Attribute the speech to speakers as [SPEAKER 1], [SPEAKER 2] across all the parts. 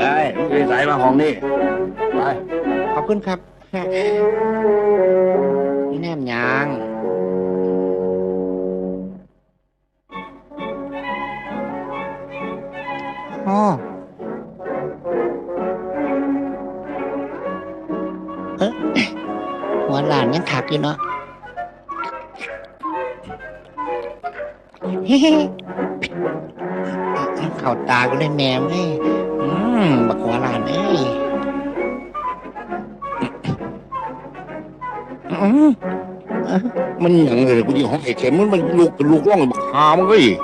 [SPEAKER 1] ยายมึงไปใส่มาห้องนี่ ไป
[SPEAKER 2] ขอบคุณครับ นี่แนมยางอ๋อเอ๊ะหัวหลานยังขักอยู่เนาะ เฮ้ ข้าตาก็เลยแมวเอ้ยอืมบักหัวหลานเอ้ยอืม
[SPEAKER 1] มันหยังเลยกูยิงห้องไอ้เข็มมันมันลูกลูกล่องบักหามันก็อีก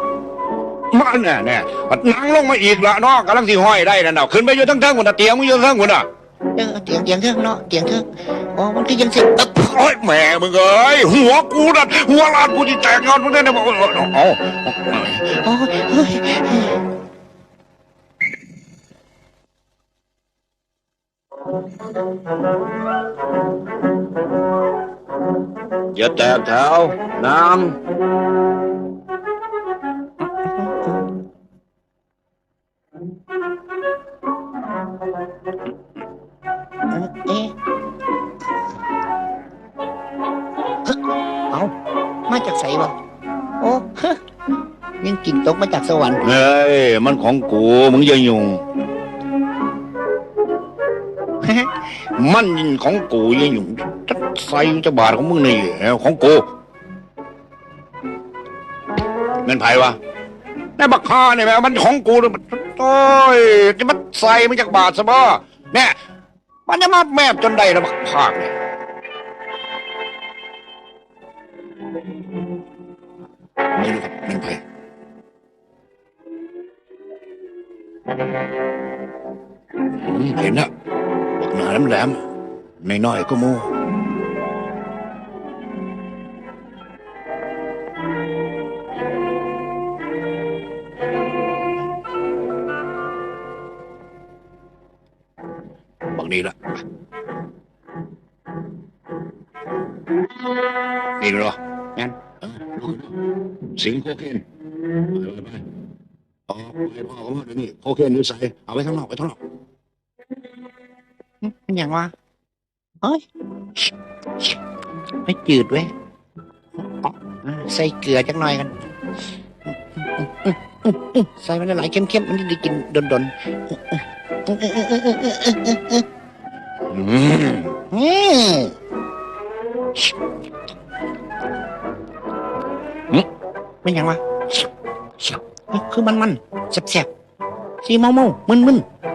[SPEAKER 1] มันน่ะเนี่ยมันนั่งลงมาอีกละเนาะกำลังสิห้อยได้นั่นน่ะขึ้นไปอยู่ทั้งๆคนน่ะเตียงมึงอยู่ทั้งๆคนน่ะ
[SPEAKER 2] เออเตียงเตียงเทิงเนาะเตียงเทิงอ๋อมันก็ยังสิเออ
[SPEAKER 1] โอ้ยแหม่มึงเอ้ยหัวกูน่ะหัวลานกูที่แตกงอนมึงได้เนี่ยบอกเอาเอา
[SPEAKER 2] โอ้ย
[SPEAKER 1] อย่าแตกแถวน้ำ
[SPEAKER 2] เอ๊ะเอามาจากไสวะโอ้ฮะยังกินตกมาจากสวรรค์
[SPEAKER 1] เฮ้ย มันของกู มึงอย่ายุ่ง มันยินของกูอย่ายุ่งจะใส่จะบาทของมึงนี่ของกูเงินไผวะนายบักคาเนี่ยแม่มันของกูเลยโอ้ยจะมันใส่มาจากบาทซะบ่แม่มันจะมาแมบจนได้ระบักภาคเนี่ยไม่รู้ครับเงินไผอืมเห็นแล้ว หนาแหลมๆในน้อยก็มูบักนี้ละนี่เหรอ
[SPEAKER 2] งั้น
[SPEAKER 1] สิงโคเคนไปไปไปเอาไปพ่อเขามาเดี๋ยวนี้โคเคนอยู่ใส่เอาไปข้างนอกไปข้างนอก
[SPEAKER 2] มันอย่างวะเฮ้ยไม่จืดเว้ยใส่เกลือจักหน่อยกันใส่มันหลายเข้มๆมันจะได้กินดน
[SPEAKER 1] อืม
[SPEAKER 2] ๆอืมมันอย่างวะคือมันมันๆแสบๆสีเมาเมามึนมึนๆ